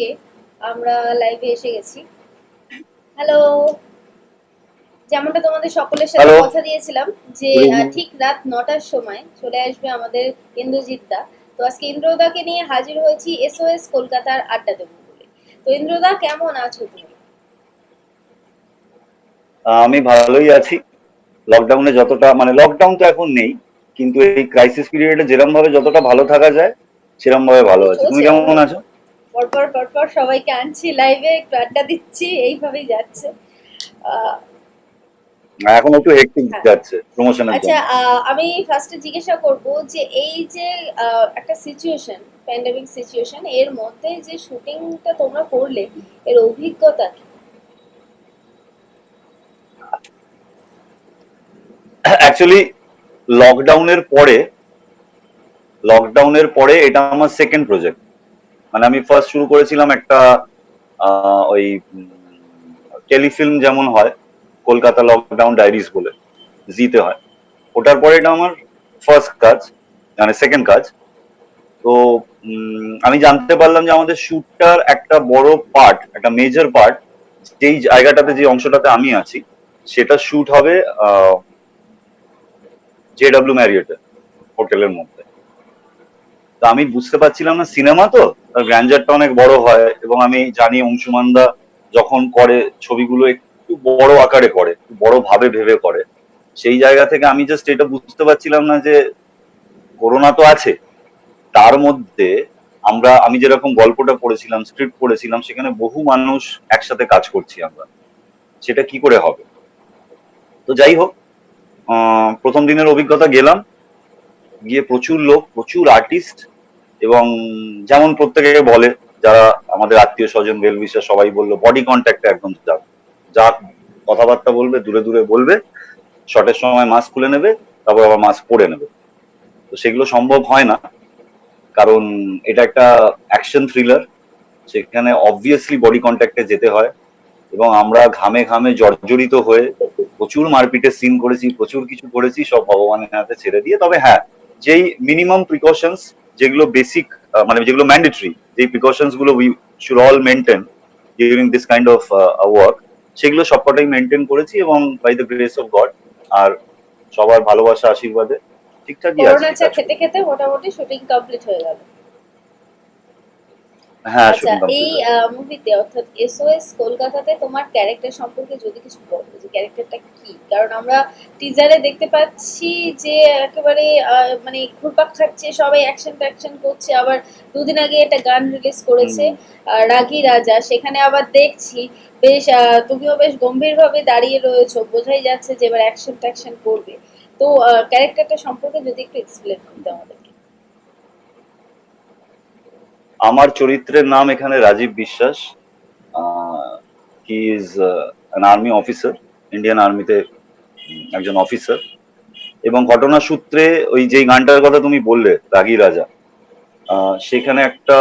থেকে আমরা লাইভে এসে গেছি। হ্যালো যেমনটা তোমাদের সকলের সাথে কথা দিয়েছিলাম যে ঠিক রাত নটার সময় চলে আসবে আমাদের ইন্দ্রজিৎ দা। তো আজকে ইন্দ্রদাকে নিয়ে হাজির হয়েছি এসওএস কলকাতার আড্ডা দেবো বলে। তো ইন্দ্রদা কেমন আছো তুমি? আমি ভালোই আছি। লকডাউনে যতটা মানে লকডাউন তো এখন নেই কিন্তু এই ক্রাইসিস পিরিয়ডে যেরকম ভাবে যতটা ভালো থাকা যায় সেরকম ভাবে ভালো আছি। তুমি কেমন আছো? পরপর পরপর সবাইকে আনছি লাইভে একটু আড্ডা দিচ্ছি এইভাবেই যাচ্ছে। এখন একটু হেক্টিক হ্যাঁ। যাচ্ছে প্রমোশনের আচ্ছা আমি ফার্স্টে জিজ্ঞাসা করব যে এই যে একটা সিচুয়েশন প্যান্ডেমিক সিচুয়েশন এর মধ্যে যে শুটিংটা তোমরা করলে এর অভিজ্ঞতা কি? অ্যাকচুয়ালি লকডাউনের পরে লকডাউনের পরে এটা আমার সেকেন্ড প্রজেক্ট মানে আমি ফার্স্ট শুরু করেছিলাম একটা ওই টেলিফিল্ম যেমন হয়, কলকাতা লকডাউন ডায়েরিজ বলে, জিতে হয়। ওটার পরে এটা আমার ফার্স্ট কাজ মানে সেকেন্ড কাজ। তো আমি জানতে পারলাম যে আমাদের শুটটার একটা বড় পার্ট একটা মেজর পার্ট যেই জায়গাটাতে যে অংশটাতে আমি আছি, সেটা শুট হবে জে ডাব্লিউ ম্যারিয়টে হোটেলের মধ্যে। তো আমি বুঝতে পারছিলাম না, সিনেমা তো? তার গ্র্যান্ডারটা অনেক বড় হয় এবং আমি জানি অংশুমানদা যখন করে, ছবিগুলো একটু বড় আকারে করে, একটু বড় ভাবে ভেবে করে। সেই জায়গা থেকে আমি জাস্ট এটা বুঝতে পারছিলাম না যে করোনা তো আছে। তার মধ্যে আমরা, আমি যেরকম গল্পটা পড়েছিলাম স্ক্রিপ্ট পড়েছিলাম, সেখানে বহু মানুষ একসাথে কাজ করছি আমরা। সেটা কি করে হবে? তো যাই হোক প্রথম দিনের অভিজ্ঞতা গেলাম। গিয়ে প্রচুর লোক, প্রচুর আর্টিস্ট এবং যেমন প্রত্যেকে বলে, যারা আমাদের আত্মীয় স্বজন বেল বিশ্বাস সবাই বলল বডি কন্ট্যাক্টে একদম যাক যা কথাবার্তা বলবে, দূরে দূরে বলবে শটের সময় মাস্ক খুলে নেবে, তারপর আবার মাস্ক পরে নেবে। তো সেগুলো সম্ভব হয় না, কারণ এটা একটা অ্যাকশন থ্রিলার সেখানে অবভিয়াসলি বডি কন্ট্যাক্টে যেতে হয়, এবং আমরা ঘামে ঘামে জর্জরিত হয়ে প্রচুর মারপিটের সিন করেছি, প্রচুর কিছু করেছি, সব ভগবানের হাতে ছেড়ে দিয়ে। তবে হ্যাঁ যেই মিনিমাম প্রিকশনস যেগুলো বেসিক মানে যেগুলো ম্যান্ডেটরি যে প্রিকশনসগুলো we should all maintain during this kind of work সেগুলো সবকটাই মেনটেন করেছি এবং by the grace of God আর সবার ভালোবাসা, আশীর্বাদে ঠিকঠাকই করোনা আছে চা খেতে খেতে মোটামুটি শুটিং কমপ্লিট হয়ে গেল। হ্যাঁ আচ্ছা এই মুভিতে অর্থাৎ এসওএস কলকাতাতে তোমার ক্যারেক্টার সম্পর্কে যদি কিছু বলো যে ক্যারেক্টারটা কি? কারণ আমরা টিজারে দেখতে পাচ্ছি যে একেবারে মানে ঘুরপাক খাচ্ছে সবাই অ্যাকশন করছে আবার দুদিন আগে একটা গান রিলিজ করেছে রাগী রাজা। সেখানে আবার দেখছি বেশ আহ, তুমিও বেশ গম্ভীরভাবে দাঁড়িয়ে রয়েছো বোঝাই যাচ্ছে যে এবার অ্যাকশন ট্যাকশন করবে। তো ক্যারেক্টারটা সম্পর্কে যদি একটু এক্সপ্লেন করতে আমাদেরকে আমার চরিত্রের নাম এখানে Rajib Biswas. He is an army officer Indian আর্মিতে একজন অফিসার এবং ঘটনা সূত্রে ওই যেই গানটার কথা তুমি বললে, রাগী রাজা সেখানে একটা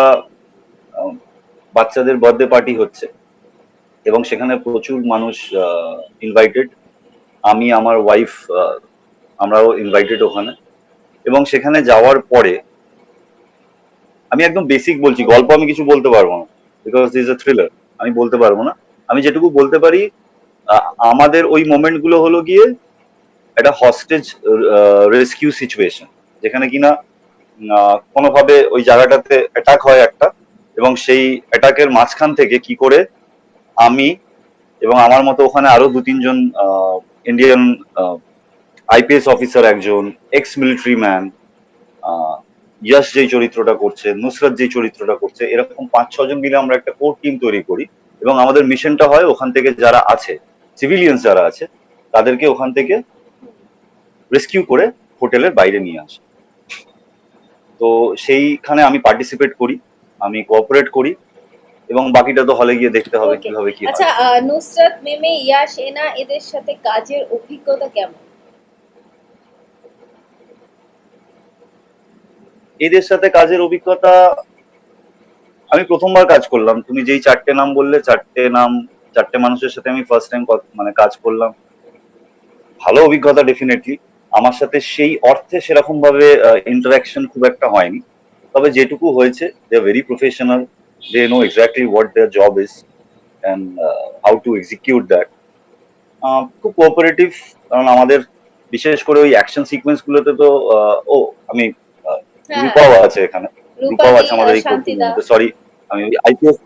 বাচ্চাদের বার্থডে পার্টি হচ্ছে। এবং সেখানে প্রচুর মানুষ ইনভাইটেড আমি, আমার ওয়াইফ আমরাও ইনভাইটেড ওখানে। এবং সেখানে যাওয়ার পরে আমি একদম বেসিক বলছি, গল্প আমি কিছু বলতে পারব না বিকজ দিস এ থ্রিলার আমি বলতে পারব না। আমি যেটুকু বলতে পারি আমাদের ওই মোমেন্টগুলো হলো গিয়ে একটা হস্টেজ রেস্কিউ সিচুয়েশন যেখানে কিনা কোনোভাবে ওই জায়গাটাতে অ্যাটাক হয় একটা, এবং সেই অ্যাটাকের মাঝখান থেকে কি করে আমি এবং আমার মতো ওখানে আরও দু তিনজন ইন্ডিয়ান আইপিএস অফিসার একজন এক্স মিলিটারি ম্যান ইয়াশ যেই চরিত্রটা করছে নুসরাত যেই চরিত্রটা করছে এরকম পাঁচ ছজন মিলে আমরা একটা কোর টিম তৈরি করি এবং আমাদের মিশনটা হয় ওখান থেকে যারা আছে সিভিলিয়ান্স যারা আছে তাদেরকে ওখান থেকে রেস্কিউ করে হোটেলের বাইরে নিয়ে আসে। তো সেইখানে আমি পার্টিসিপেট করি আমি কোঅপারেট করি এবং বাকিটা তো হলে গিয়ে দেখতে হবে. কীভাবে কি আচ্ছা নুসরাত মেমে ইয়াশ এনা এদের সাথে কাজের অভিজ্ঞতা কেমন? এদের সাথে কাজের অভিজ্ঞতা, আমি প্রথমবার কাজ করলাম। তুমি যেই চারটে নাম বললে, চারটে নাম, চারটে মানুষের সাথে আমি ফার্স্ট টাইম মানে কাজ করলাম। ভালো অভিজ্ঞতা ডেফিনেটলি আমার সাথে সেই অর্থে সেরকম ভাবে ইন্টারাকশন খুব একটা হয়নি। তবে যেটুকু হয়েছে they are very professional they know exactly what their job is and how to execute that খুব কোঅপারেটিভ কারণ আমাদের, বিশেষ করে ওই অ্যাকশন সিকোয়েন্স গুলোতে তো ও, আমি রূপাও আছে এখানে। রূপাও আছে আমাদের এই সরি আমি আইপিএস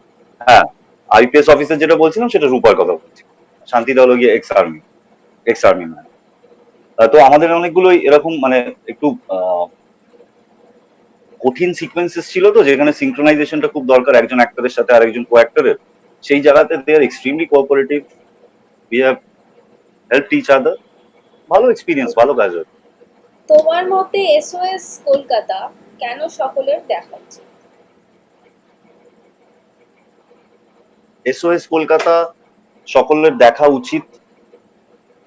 হ্যাঁ আইপিএস অফিসার যেটা বলছিলাম সেটা রূপার কথা বলছি। শান্তিদা হলো গিয়ে ex army ex army man তো আমাদের অনেকগুলো এরকম মানে একটু কঠিন সিকোয়েন্সেস ছিল তো যেখানে সিঙ্ক্রোনাইজেশনটা খুব দরকার একজন অ্যাক্টরের সাথে আরেকজন কো অ্যাক্টরের সেই জায়গাতে they are extremely cooperative we have help each other ভালো এক্সপিরিয়েন্স ভালো কাজ হয় তোমার মতে এসওএস কলকাতা কেন সকলের দেখা উচিত? এসওএস কলকাতা সকলের দেখা উচিত।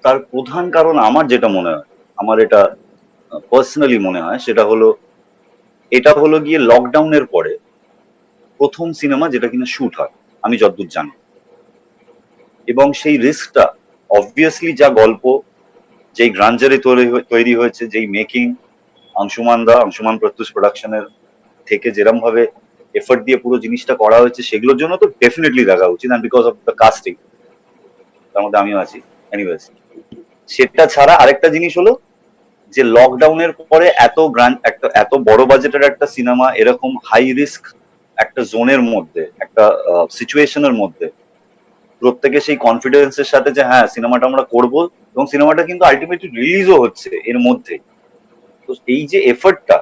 তার প্রধান কারণ আমার যেটা মনে হয়, আমার এটা পার্সোনালি মনে হয়, সেটা হলো, এটা হলো গিয়ে লকডাউনের পরে প্রথম সিনেমা যেটা কিনা শুট হয়, আমি যতদূর জানি। এবং সেই রিস্কটা অবভিয়াসলি যা গল্প যেই গ্রাঞ্জারে তৈরি হয়েছে, যেই মেকিং অংশুমান দা, অংশুমান প্রত্যুষ প্রোডাকশনের থেকে যেরম ভাবে এফর্ট দিয়ে পুরো জিনিসটা করা হয়েছে, সেগুলোর জন্য তো ডেফিনেটলি দেখা উচিত and because of the casting তার মধ্যে আমিও আছি। এনিওয়েজ সেটা ছাড়া আরেকটা জিনিস হলো যে লকডাউনের পরে এত গ্র্যান্ড একটা, এত বড় বাজেটের একটা সিনেমা এরকম হাই রিস্ক একটা জোনের মধ্যে, একটা সিচুয়েশনের মধ্যে, প্রত্যেকে সেই কনফিডেন্সের সাথে যে হ্যাঁ সিনেমাটা আমরা করব এবং সিনেমাটা কিন্তু আলটিমেটলি রিলিজও হচ্ছে এর মধ্যে। তো এই যে এফর্টটা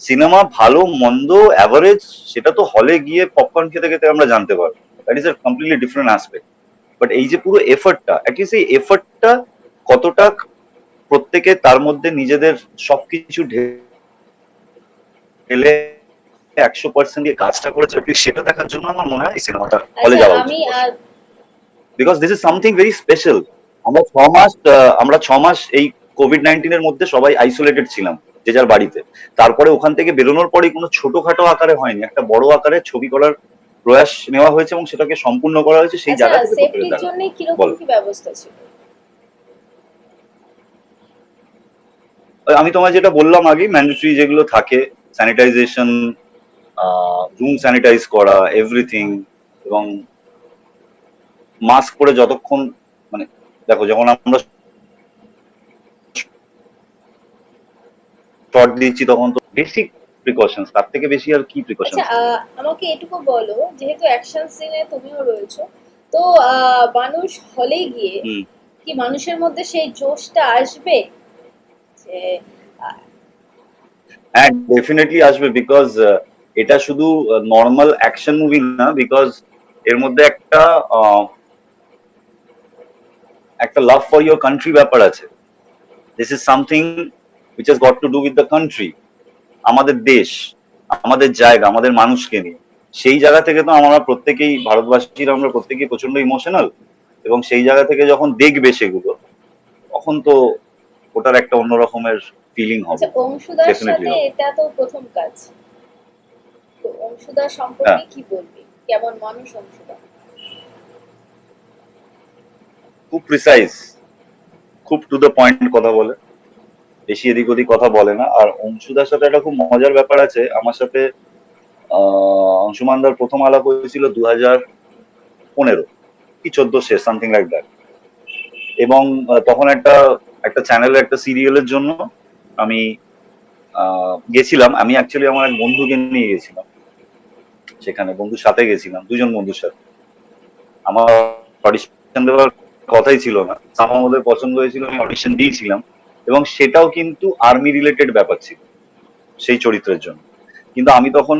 সিনেমা ভালো মন্দ অ্যাভারেজ সেটা তো হলে গিয়ে পপকর্ন খেতে খেতে আমরা জানতে পারব। That is a completely different aspect but এই যে পুরো এফর্টটা অ্যাটলিস্ট এই এফর্টটা কতটা প্রত্যেকে তার মধ্যে নিজেদের সবকিছু ঢেলে একশো পার্সেন্ট দিয়ে কাজটা করেছে সেটা দেখার জন্য আমার মনে হয় এই সিনেমাটা হলে আচ্ছা যাওয়া because this is something very special আমরা ছ মাস আমরা ছ মাস এই কোভিড নাইন্টিনের মধ্যে সবাই আইসোলেটেড ছিলাম যে যার বাড়িতে। তারপরে ওখান থেকে বেরোনোর পরে কোনো ছোটখাটো আকারে হয়নি একটা বড় আকারে ছবি করার প্রয়াস নেওয়া হয়েছে এবং সেটাকে সম্পূর্ণ করা হয়েছে সেই আচ্ছা জায়গা থেকে ব্যবস্থা ছিল? আমি তোমায় যেটা বললাম আগে ম্যান্ডেটরি যেগুলো থাকে স্যানিটাইজেশন রুম স্যানিটাইজ করা এভরিথিং এবং মাস্ক পরে যতক্ষণ দেখো যখন আমরা শর্ট দিচ্ছি তখন তো বেসিক প্রিকশনস তার থেকে বেশি আর কি প্রিকশন আচ্ছা আমাকে এটুকু বলো যেহেতু অ্যাকশন সিনে তুমিও রয়েছো তো মানুষ হলে গিয়ে। কি মানুষের মধ্যে সেই জোশটা আসবে যে হ্যাঁ ডেফিনেটলি আসবে বিকজ এটা শুধু নর্মাল অ্যাকশন মুভি না বিকজ এর মধ্যে একটা একটা লাভ ফর ইয়োর কান্ট্রি ব্যাপার আছে। This is something which has got to do with the country আমাদের দেশ আমাদের জায়গা আমাদের মানুষকে নিয়ে। সেই জায়গা থেকে তো আমরা প্রত্যেকেই ভারতবাসীরা আমরা প্রত্যেকেই প্রচণ্ড ইমোশনাল এবং সেই জায়গা থেকে যখন দেখবে সেগুলো তখন তো ওটার একটা অন্য রকমের ফিলিং হবে। আচ্ছা অংশুদার হবে। এটা তো প্রথম কাজ। তো অংশুদার সম্পর্কে হ্যাঁ। কি বলবি? কেমন মানুষ অংশুদা? খুব প্রিসাইজ খুব টু দ্য পয়েন্ট কথা বলে। বেশি এদিক ওদিক কথা বলে না। আর অংশুদার সাথে একটা খুব মজার ব্যাপার আছে। আমার সাথে অংশুমানদার প্রথম আলাপ হয়েছিল দু হাজার পনেরো, কি চোদ্দ শেষ সামথিং লাইক দ্যাট এবং তখন একটা একটা চ্যানেলের একটা সিরিয়ালের জন্য আমি গেছিলাম। আমি অ্যাকচুয়ালি আমার এক বন্ধুকে নিয়ে গেছিলাম। সেখানে বন্ধুর সাথে গেছিলাম, দুজন বন্ধুর সাথে। আমার দেওয়ার কথাই ছিল না। আমার মধ্যে পছন্দ হয়েছিল, আমি অডিশন দিয়েছিলাম এবং সেটাও কিন্তু আর্মি রিলেটেড ব্যাপার ছিল সেই চরিত্রের জন্য। কিন্তু আমি তখন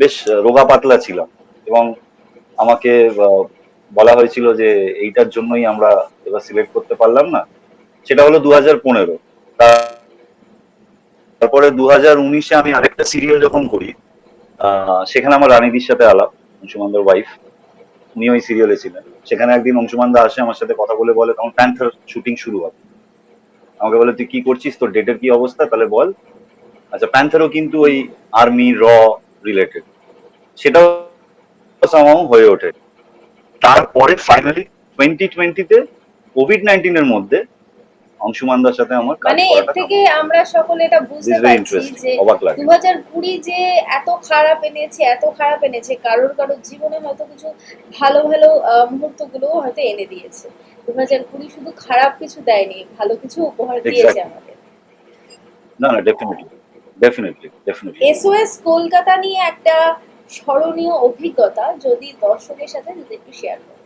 বেশ রোগা পাতলা ছিলাম এবং আমাকে বলা হয়েছিল যে এইটার জন্যই আমরা এবার সিলেক্ট করতে পারলাম না। সেটা হলো দু হাজার পনেরো। তারপরে দু হাজার উনিশে আমি আরেকটা সিরিয়াল যখন করি সেখানে আমার রানীদির সাথে আলাপ, অংশুমানদার ওয়াইফ উনি ওই সিরিয়ালে ছিলেন। সেখানে একদিন অংশুমান দা আসে, আমার সাথে কথা বলে বলে তখন প্যান্থার শুটিং শুরু হবে। আমাকে বলে, তুই কি করছিস? তোর ডেটের কি অবস্থা? তাহলে বল। আচ্ছা প্যান্থারও কিন্তু ওই আর্মি র রিলেটেড সেটাও হয়ে ওঠে। তারপরে ফাইনালি টোয়েন্টি টোয়েন্টিতে কোভিড নাইন্টিনের মধ্যে অংশুমানদার সাথে আমার মানে এর থেকে আমরা সকলে এটা বুঝতে পারছি যে অবাক লাগে দু হাজার কুড়ি যে এত খারাপ এনেছে এত খারাপ এনেছে কারোর কারোর জীবনে হয়তো কিছু ভালো ভালো মুহূর্তগুলো হয়তো এনে দিয়েছে। দু হাজার কুড়ি শুধু খারাপ কিছু দেয়নি ভালো কিছু উপহার দিয়েছে আমাদের। না না definitely definitely definitely SOS Kolkata নিয়ে একটা স্মরণীয় অভিজ্ঞতা যদি দর্শকের সাথে যদি একটু শেয়ার করো।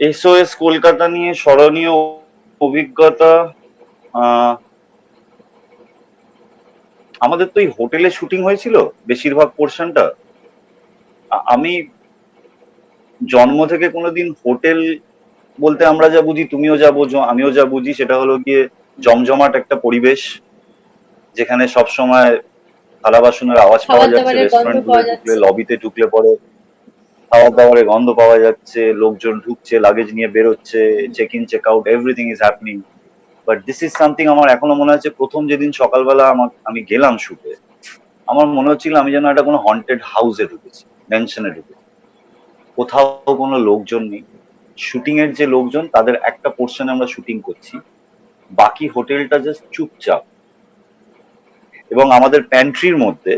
এসওএস কলকাতা নিয়ে স্মরণীয় অভিজ্ঞতা আমাদের তো এই হোটেলে শুটিং হয়েছিল বেশিরভাগ পোর্শনটা। আমি জন্ম থেকে কোনোদিন হোটেল বলতে আমরা যা বুঝি তুমিও যা বোঝো আমিও যা বুঝি সেটা হলো গিয়ে জমজমাট একটা পরিবেশ যেখানে সব সময় থালা বাসনের আওয়াজ পাওয়া যাচ্ছে রেস্টুরেন্ট ঢুকলে লবিতে ঢুকলে পরে খাবার দাবারের গন্ধ পাওয়া যাচ্ছে, লোকজন ঢুকছে লাগেজ নিয়ে বেরোচ্ছে check in check out everything is happening but this is something আমার এখনও মনে হচ্ছে প্রথম যেদিন সকালবেলা আমার, আমি গেলাম শুটে আমার মনে হচ্ছিল আমি যেন একটা কোনো হন্টেড হাউসে ঢুকেছি ম্যানশনে ঢুকেছি। কোথাও কোনো লোকজন নেই। শুটিং এর যে লোকজন, তাদের একটা পোর্শনে আমরা শুটিং করছি। বাকি হোটেলটা জাস্ট চুপচাপ। এবং আমাদের প্যান্ট্রির মধ্যে,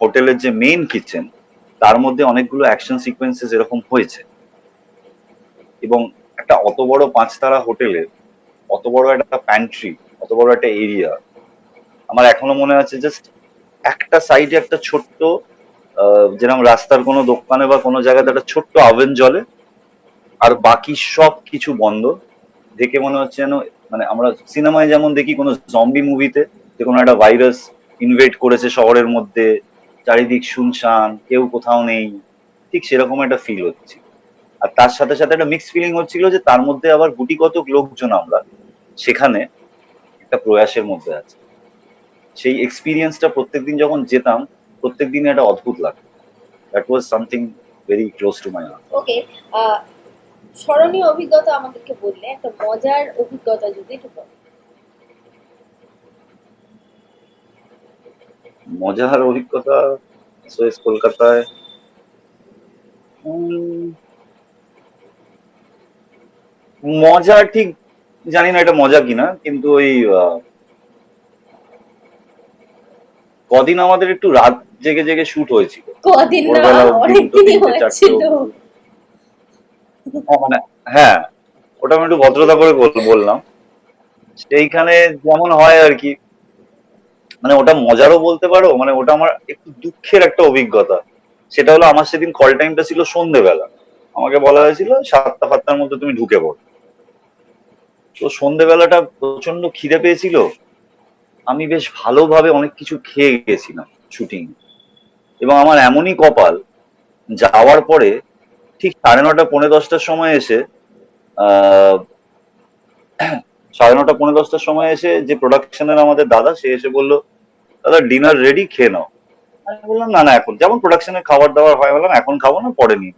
হোটেলের যে মেইন কিচেন তার মধ্যে অনেকগুলো অ্যাকশন সিকোয়েন্সেস এরকম হয়েছে। এবং একটা অত বড় পাঁচতারা হোটেলের অত বড় একটা প্যান্ট্রি অত বড় একটা এরিয়া আমার এখনও মনে আছে জাস্ট একটা সাইডে একটা ছোট্ট যেরকম রাস্তার কোনো দোকানে বা কোনো জায়গাতে একটা ছোট্ট আভেন জ্বলে, আর বাকি সব কিছু বন্ধ। দেখে মনে হচ্ছে যেন মানে আমরা সিনেমায় যেমন দেখি কোনো জম্বি মুভিতে যে কোনো একটা ভাইরাস ইনভেট করেছে শহরের মধ্যে চারিদিক শুনশান, কেউ কোথাও নেই। ঠিক সেরকম একটা ফিল হচ্ছে। আর তার সাথে সাথে একটা মিক্স ফিলিং হচ্ছিল যে তার মধ্যে আবার গুটি কতক লোকজন আমরা সেখানে একটা প্রয়াসের মধ্যে আছে। সেই এক্সপিরিয়েন্সটা প্রত্যেকদিন যখন যেতাম প্রত্যেকদিন একটা অদ্ভুত লাগতো। That was something very close to my heart okay স্মরণীয় অভিজ্ঞতা আমাদেরকে বললে, একটা মজার অভিজ্ঞতা যদি একটু বলো মজার অভিজ্ঞতা সোয়েস কলকাতায়। মজা ঠিক জানি না এটা মজা কিনা কিন্তু ওই কদিন আমাদের একটু রাত জেগে জেগে শুট হয়েছিল। কদিন না অনেকদিনই হয়েছিল। মানে হ্যাঁ ওটা আমি একটু ভদ্রতা করে বল- বললাম। সেইখানে যেমন হয় আর কি মানে ওটা মজারও বলতে পারো মানে ওটা আমার একটু দুঃখের একটা অভিজ্ঞতা। সেটা হলো আমার সেদিন কল টাইমটা ছিল সন্ধেবেলা। আমাকে বলা হয়েছিল, সাতটা সাতটার মধ্যে তুমি ঢুকে পড়ো। তো সন্ধেবেলাটা প্রচণ্ড খিদে পেয়েছিল। আমি বেশ ভালোভাবে অনেক কিছু খেয়ে গেছিলাম শুটিং এবং আমার এমনই কপাল, যাওয়ার পরে ঠিক সাড়ে নটা পৌনে দশটার সময় এসে সাড়ে নটা পনেরো দশটার সময় এসে যে প্রোডাকশনের আমাদের দাদা, সে এসে বলল, দাদা ডিনার রেডি খেয়ে নাও। আমি বললাম, না না, এখন যেমন প্রোডাকশনের খাবার দাবার হয়, বললাম, এখন খাব না, পরে নিই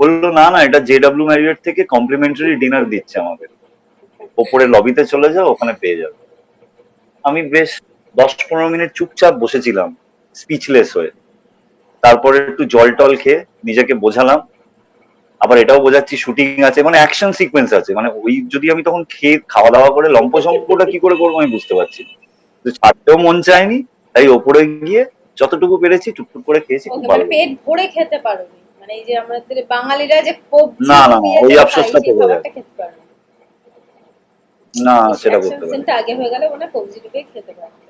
বলল, না না, এটা জে ডাব্লিউ ম্যারিয়ট থেকে কমপ্লিমেন্টারি ডিনার দিচ্ছে আমাদের। ওপরে লবিতে চলে যাও, ওখানে পেয়ে যাবে। আমি বেশ দশ পনেরো মিনিট চুপচাপ বসেছিলাম স্পিচলেস হয়ে। তারপরে একটু জল টল খেয়ে নিজেকে বোঝালাম আবার এটাও বোঝাচ্ছি শুটিং আছে মানে অ্যাকশন সিকোয়েন্স আছে। মানে ওই যদি আমি তখন খেয়ে খাওয়া দাওয়া করে লম্প সম্পটা কি করে করব আমি বুঝতে পারছি তো ছাড়তেও মন চায়নি তাই ওপরে গিয়ে যতটুকু পেরেছি টুকটুক করে খেয়েছি খুব ভালো মানে পেট ভরে খেতে পারোনি। মানে এই যে আমাদের বাঙালিরা যে কবজি না, না, ওই আফসোসটা থেকে যায়। না সেটা করতে Action পারি আগে হয়ে গেলে মনে হয় কবজি ডুবিয়ে খেতে পারবে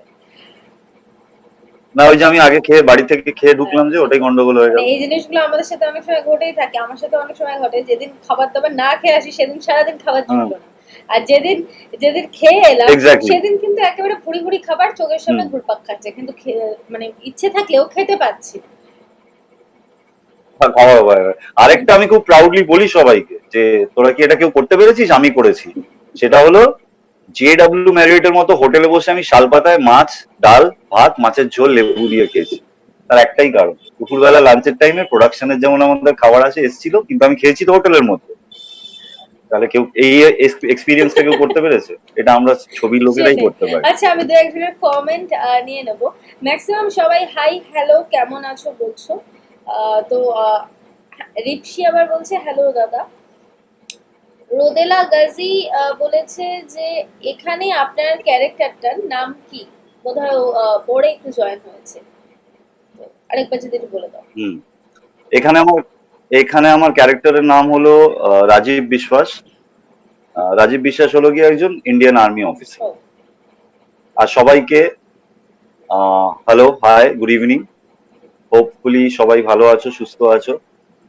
না ওই যে আমি আগে খেয়ে বাড়ি থেকে খেয়ে ঢুকলাম যে ওটাই গন্ডগোল হয়ে মানে গেল। এই জিনিসগুলো আমাদের সাথে অনেক সময় ঘটেই থাকে আমার সাথে অনেক সময় ঘটে যেদিন খাবার দাবার না খেয়ে আসি সেদিন সারাদিন খাবার জুটলো না। আর যেদিন যেদিন খেয়ে এলাম সেদিন কিন্তু একেবারে ভুড়ি ভুড়ি খাবার চোখের সামনে ঘুরপাক খাচ্ছে কিন্তু মানে ইচ্ছে থাকলেও খেতে পাচ্ছি আরেকটা আমি খুব প্রাউডলি বলি সবাইকে যে তোরা কি এটা কেউ করতে পেরেছিস? আমি করেছি। সেটা হলো জে ডাব্লিউ ম্যারিয়টের মতো হোটেলে বসে আমি শালপাতায় মাছ ডাল ভাত মাছের ঝোল লেবু দিয়ে খেয়েছি। তার একটাই কারণ দুপুরবেলা লাঞ্চের টাইমে প্রোডাকশনের যেমন আমাদের খাবার আসে এসেছিল কিন্তু আমি খেয়েছি তো হোটেলের মধ্যে। তাহলে কেউ এই এক্সপিরিয়েন্সটা কেউ করতে পেরেছে? এটা আমরা ছবির লোকেরাই করতে পারি। আচ্ছা আমি দু একজনের কমেন্ট নিয়ে নেব। ম্যাক্সিমাম সবাই হাই হ্যালো কেমন আছো? বলছো। তো রিপসি আবার বলছে হ্যালো দাদা। রোদেলা গাজী বলেছে যে এখানে আপনার ক্যারেক্টারটার নাম কি? বোধহয় পরে একটু জয়েন হয়েছে। আরেকবার যদি একটু বলে দাও। হুম। এখানে আমার এখানে আমার ক্যারেক্টারের নাম হলো রাজীব বিশ্বাস। রাজীব বিশ্বাস হলো গিয়ে একজন ইন্ডিয়ান আর্মি অফিসার আর সবাইকে hello hi good evening hopefully সবাই ভালো আছো সুস্থ আছো।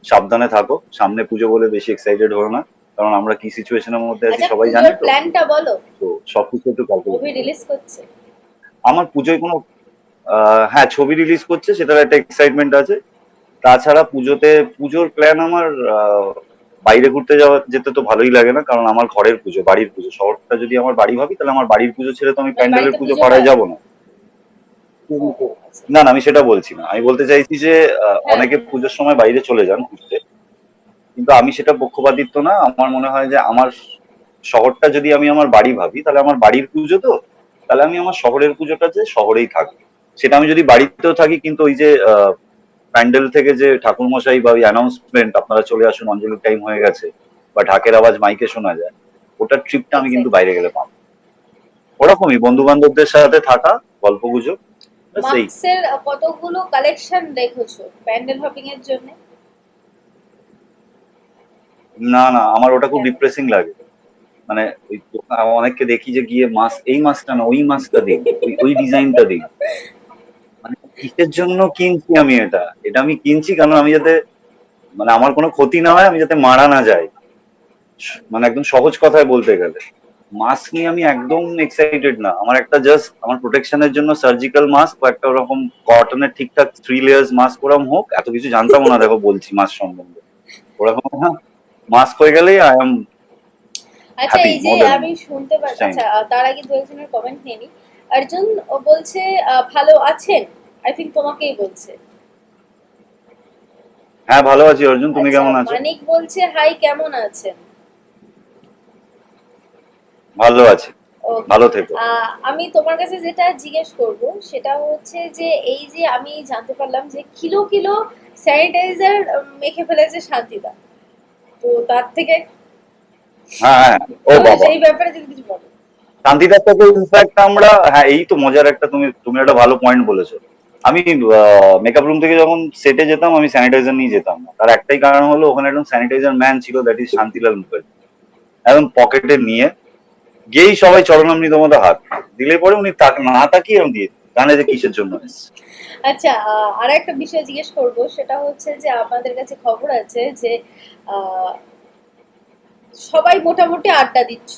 সাবধানে থাকো। সামনে পুজো বলে বেশি এক্সাইটেড হো না। কারণ আমরা কি সিচুয়েশনের মধ্যে আছি আচ্ছা সবাই জানে তো। প্ল্যানটা বলো। তো সবকিছু একটু ক্যালকুলেট মুভি রিলিজ করছে। আমার পুজোয় কোনো হ্যাঁ ছবি রিলিজ করছে সেটার একটা এক্সাইটমেন্ট আছে। তাছাড়া পুজোতে পুজোর প্ল্যান আমার বাইরে ঘুরতে যাওয়া যেতে তো ভালোই লাগে না কারণ আমার ঘরের পুজো বাড়ির পুজো। শহরটা যদি আমার বাড়ি ভাবি তাহলে আমার বাড়ির পুজো ছেড়ে তো আমি প্যান্ডেলের পুজো হয়? যাব না। আচ্ছা। না না আমি সেটা বলছি না। আমি বলতে চাইছি যে হ্যাঁ। অনেকে পুজোর সময় বাইরে চলে যান ঘুরতে। কিন্তু আমি সেটা পক্ষপাতিত্ব না। আমার মনে হয় যে আমার শহরটা যদি আমি আমার বাড়ি ভাবি, তাহলে আমার বাড়ির পুজো তো? তাহলে আমি আমার শহরের পুজোটা যে শহরেই থাকব সেটা আমি যদি বাড়িতেও থাকি, কিন্তু ওই যে প্যান্ডেল থেকে যে ঠাকুর মশাই বা ওই অ্যানাউন্সমেন্ট আপনারা চলে আসুন, অঞ্জলির টাইম হয়ে গেছে, বা ঢাকের আওয়াজ মাইকে শোনা যায়, ওটার ট্রিপটা আমি কিন্তু বাইরে গেলে পাবো। ওরকমই বন্ধু বান্ধবদের সাথে থাকা গল্প গুজব কতগুলো কালেকশন প্যান্ডেল হপিং এর জন্য? না না আমার ওটা খুব? ডিপ্রেসিং লাগে। মানে ওই অনেককে দেখি যে গিয়ে মাস্ক এই মাস্কটা না ওই মাস্কটা দিন ওই ওই ডিজাইনটা দিন মানে কিসের জন্য কিনছি আমি এটা? এটা আমি কিনছি কারণ আমি যাতে মানে আমার কোনো ক্ষতি না হয় আমি যাতে মারা না যাই। মানে একদম সহজ কথায় বলতে গেলে। মাস্ক নিয়ে আমি একদম এক্সাইটেড না। আমার একটা জাস্ট আমার প্রোটেকশনের জন্য সার্জিক্যাল মাস্ক বা একটা ওরকম কটনের ঠিকঠাক থ্রি লেয়ার্স মাস্ক ওরকম হোক এত কিছু জানতাম না দেখো বলছি মাস্ক সম্বন্ধে। ওরকম মাস্ক হয়ে গেলেই আই এম আচ্ছা এই যে আমি শুনতে পাচ্ছি আচ্ছা তার আগে দু একজনের কমেন্ট নিয়ে নিই অর্জুন বলছে ভালো আছেন? আই থিঙ্ক তোমাকেই বলছে। হ্যাঁ ভালো আছি অর্জুন তুমি আচ্ছা, কেমন আছো? মানিক বলছে হাই কেমন আছেন? ভালো আছি. ভালো থেকো। আমি তোমার কাছে যেটা জিজ্ঞেস করব সেটা হচ্ছে যে এই যে আমি জানতে পারলাম যে কিলো কিলো স্যানিটাইজার মেখে ফেলেছে শান্তিদা তো তার থেকে হ্যাঁ হ্যাঁ। ও বাবা। সেই ব্যাপারে যদি কিছু বলো। শান্তিদার সাথে ইনফ্যাক্ট আমরা হ্যাঁ এই তো মজার একটা তুমি তুমি একটা ভালো পয়েন্ট বলেছ। আমি মেকআপ রুম থেকে যখন সেটে যেতাম আমি স্যানিটাইজার নিয়ে যেতাম। না তার একটাই কারণ হলো ওখানে একদম স্যানিটাইজার ম্যান ছিল দ্যাট ইজ শান্তিলাল মুখার্জি। একদম পকেটে নিয়ে গিয়েই সবাই চরণামৃত মতো হাত। দিলে পরে উনি তাক না তাকিয়ে দিয়ে কিসের জন্য। আচ্ছা আর একটা বিষয় জিজ্ঞেস করব সেটা হচ্ছে যে আমাদের কাছে খবর আছে যে সবাই মোটামুটি আড্ডা দিচ্ছ।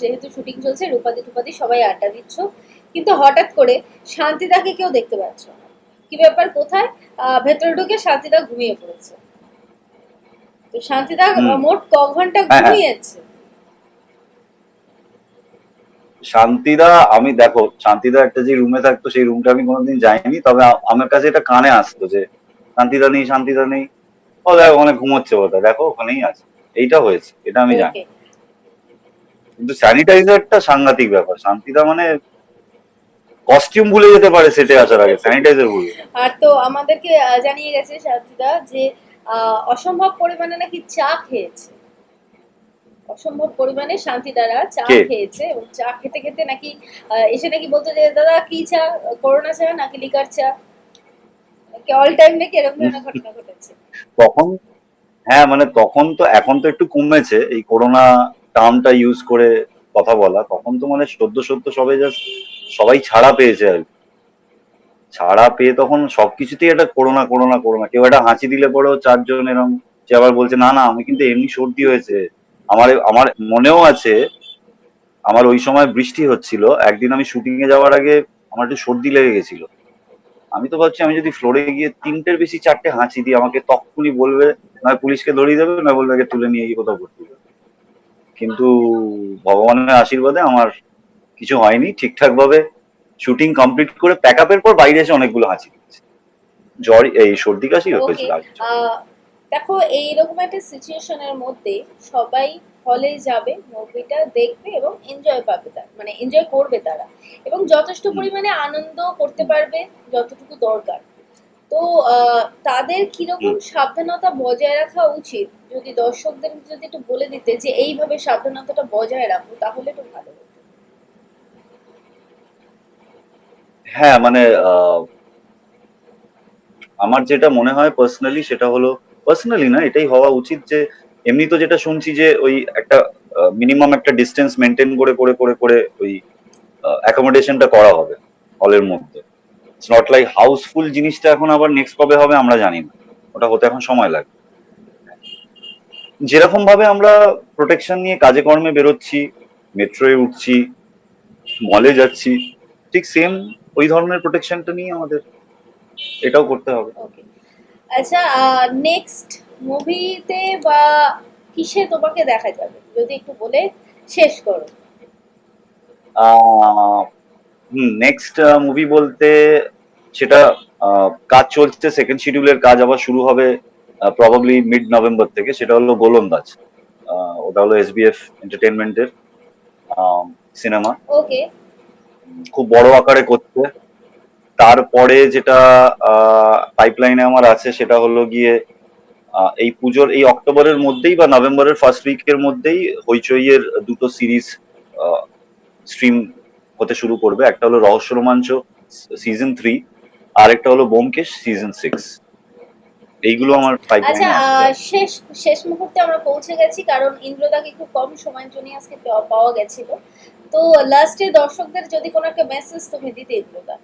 যেহেতু শুটিং চলছে রূপাদি টুপাদি সবাই আড্ডা দিচ্ছ। কিন্তু হঠাৎ করে শান্তিদাকে কেউ দেখতে পাচ্ছ না। কি ব্যাপার কোথায়? আহ, ভেতরে ঢুকে শান্তিদা ঘুমিয়ে পড়েছে। তো শান্তিদা। মোট ক ঘণ্টা হ্যাঁ, হ্যাঁ। ঘুমিয়েছে? শান্তিদা আমি দেখো শান্তিদা একটা যে রুমে থাকতো সেই রুমটা আমি কোনোদিন যাইনি তবে আমার কাছে এটা কানে আসতো যে শান্তিদা নেই শান্তিদা নেই। ও দেখো ওখানে ঘুমোচ্ছে বোধ দেখো ওখানেই আছে। এইটা হয়েছে এটা আমি জানি। কিন্তু স্যানিটাইজারটা সাংঘাতিক ব্যাপার। শান্তিদা মানে কস্টিউম ভুলে যেতে পারে সেটে আসার আগে স্যানিটাইজার ভুলে। আর তো আমাদেরকে জানিয়ে গেছে শান্তিদা যে অসম্ভব পরিমাণে নাকি চা খেয়েছে। অসম্ভব পরিমাণে শান্তিদারা চা খেয়েছে এবং চা খেতে খেতে নাকি এসে নাকি বলতো যে দাদা কি চা? করোনা চা নাকি লিকার চা? অল টাইম নাকি এরকম ঘটনা ঘটেছে। তখন হ্যাঁ মানে তখন তো এখন তো একটু কমেছে। এই করোনা টার্মটা ইউজ করে কথা বলা। তখন তো মানে সদ্য সদ্য সবাই জাস্ট সবাই ছাড়া পেয়েছে আর। ছাড়া পেয়ে তখন সবকিছুতেই একটা করোনা করোনা করোনা। কেউ একটা হাঁচি দিলে পরেও চারজন এরকম সে আবার বলছে না না আমি কিন্তু এমনি সর্দি হয়েছে। আমার আমার মনেও আছে আমার ওই সময় বৃষ্টি হচ্ছিল একদিন আমি শুটিং এ যাওয়ার আগে আমার একটু সর্দি লেগে গেছিল। আমি তো ভাবছি আমি যদি ফ্লোরে গিয়ে তিনটের বেশি চারটে হাঁচি দিই আমাকে তখনই বলবে নয় পুলিশকে ধরিয়ে দেবে না বলবে একে তুলে নিয়ে গিয়ে কোথাও ভর্তি করবে কিন্তু ভগবানের আশীর্বাদে আমার কিছু হয়নি। ঠিকঠাক ভাবে শুটিং কমপ্লিট করে প্যাক আপের পর বাইরে এসে অনেকগুলো হাঁচি দিয়েছে। জ্বর এই সর্দি কাশি হয়েছিল দেখো এইরকম একটা সিচুয়েশনের মধ্যে সবাই হলে যাবে মুভিটা দেখবে এবং এনজয় পাবে তার মানে এনজয় করবে তারা। এবং যথেষ্ট পরিমাণে আনন্দ করতে পারবে যতটুকু দরকার। তো তাদের কীরকম সাবধানতা বজায় রাখা উচিত? যদি দর্শকদের যদি একটু বলে দিতে যে এইভাবে সাবধানতাটা বজায় রাখো তাহলে একটু ভালো হতো। হ্যাঁ মানে আমার যেটা মনে হয় পার্সোনালি সেটা হলো পার্সোনালি না, এটাই হওয়া উচিত যে এমনি তো যেটা শুনছি যে ওই একটা মিনিমাম একটা ডিস্টেন্স মেনটেন করে করে করে করে ওই অ্যাকোমোডেশনটা করা হবে হলের মধ্যে। ইটস নট লাইক হাউসফুল জিনিসটা এখন আবার নেক্সট কবে হবে আমরা জানি না। ওটা হতে এখন সময় লাগবে। যেরকম ভাবে আমরা প্রোটেকশন নিয়ে কাজে কর্মে বেরোচ্ছি মেট্রোয়ে উঠছি মলে যাচ্ছি, ঠিক সেম ওই ধরনের প্রোটেকশনটা নিয়ে আমাদের এটাও করতে হবে। আচ্ছা নেক্সট মুভিতে বা কিসে তোমাকে দেখা যাবে? যদি একটু বলে শেষ করো। নেক্সট মুভি বলতে সেটা কাজ চলছে। সেকেন্ড শিডিউলের কাজ আবার শুরু হবে প্রবাবলি মিড নভেম্বর থেকে। সেটা হলো গোলন্দাজ। ওটা হলো এসবিএফ এন্টারটেনমেন্টের সিনেমা ওকে খুব বড় আকারে করছে। তারপরে যেটা পাইপলাইনে আমার আছে সেটা হলো গিয়ে এই পুজোর এই অক্টোবরের মধ্যেই বা নভেম্বরের ফার্স্ট উইকের মধ্যেই হইচইয়ের দুটো সিরিজ স্ট্রিম হতে শুরু করবে। একটা হলো রহস্য রোমাঞ্চ সিজন থ্রি আর একটা হলো বোমকেশ সিজন সিক্স এইগুলো আমার আচ্ছা শেষ শেষ মুহূর্তে আমরা পৌঁছে গেছি কারণ ইন্দ্রদাকে খুব কম সময়ের জন্য আজকে পাওয়া- পাওয়া গেছিল। তো লাস্টে দর্শকদের যদি কোনো একটা মেসেজ তুমি দিতে ইন্দ্রদা।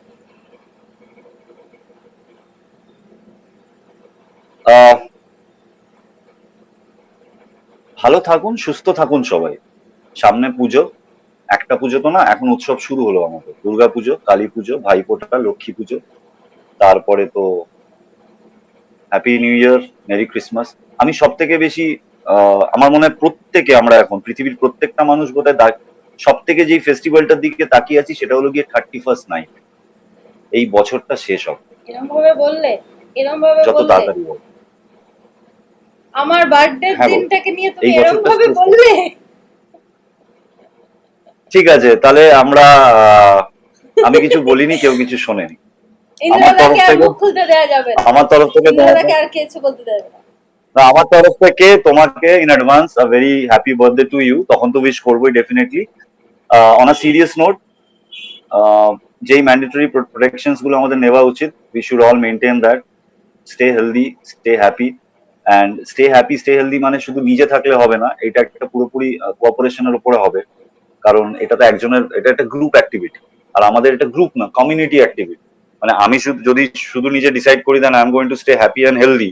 ভালো থাকুন সুস্থ থাকুন সবাই। সামনে পুজো একটা পুজো তো না এখন উৎসব শুরু হলো আমাদের। দুর্গা পুজো কালী পুজো ভাইফোঁটা লক্ষ্মী পুজো তারপরে তো happy new year merry Christmas আমি সব থেকে বেশি আহ, আমার মনে হয় প্রত্যেকে আমরা এখন পৃথিবীর প্রত্যেকটা মানুষ বোধহয় সব থেকে যেই ফেস্টিভ্যালটার দিকে তাকিয়ে আছি সেটা হলো গিয়ে থার্টি ফার্স্ট নাইট এই বছরটা শেষ হবে। এরকম ভাবে বললে এরকম ভাবে যত তাড়াতাড়ি আমার বার্থডে হ্যাঁ দিনটাকে নিয়ে তুমি এরকম ভাবে বললে? ঠিক আছে তাহলে আমরা আমি কিছু বলিনি কেউ কিছু শোনেনি। ইন্দ্রদাকে আর থেকে- খুলতে দেওয়া যাবে আমার তরফ থেকে তোমাকে- আর কিছু বলতে দেবে না। না, আমার তরফ থেকে তোমাকে in advance a very happy birthday to you তখন তো উইশ করবোই definitely on a serious note যেই ম্যান্ডেটরি প্রোটেকশনসগুলো আমাদের নেওয়া উচিত we should all maintain that stay healthy stay happy and stay happy stay healthy মানে শুধু নিজে থাকলে হবে না, এটা একটা পুরোপুরি কোঅপারেশনের উপরে হবে। কারণ এটা তো একজনের, এটা একটা গ্রুপ অ্যাক্টিভিটি আর আমাদের এটা গ্রুপ না কমিউনিটি অ্যাক্টিভিটি মানে আমি শুধু, যদি শুধু নিজে ডিসাইড করি then I am going to stay happy and healthy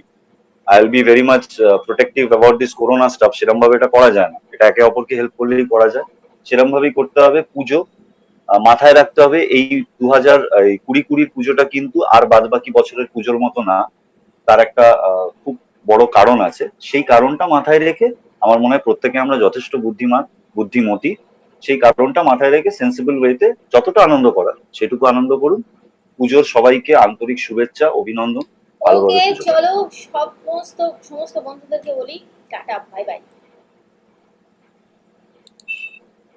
I will be very much protective about this corona stuff সেরকম ভাবে এটা করা যায় না। এটা একে অপরকে হেল্প করলেই করা যায়। সেরকম ভাবেই করতে হবে পুজো। মাথায় রাখতে হবে, এই দু হাজার কুড়ি কুড়ির পুজোটা কিন্তু আর বাদ বাকি বছরের পুজোর মতো না। তার একটা খুব বড় কারণ আছে। সেই কারণটা মাথায় রেখে আমার মনে হয় প্রত্যেকে আমরা যথেষ্ট বুদ্ধিমান বুদ্ধিমতী। সেই কারণটা মাথায় রেখে সেন্সিবল ওয়েতে যতটা আনন্দ করার সেটুকু আনন্দ করুন। পুজোর সবাইকে আন্তরিক শুভেচ্ছা অভিনন্দন। ভালোভাবে চলো সমস্ত সমস্ত বন্ধুদেরকে বলি টাটা বাই বাই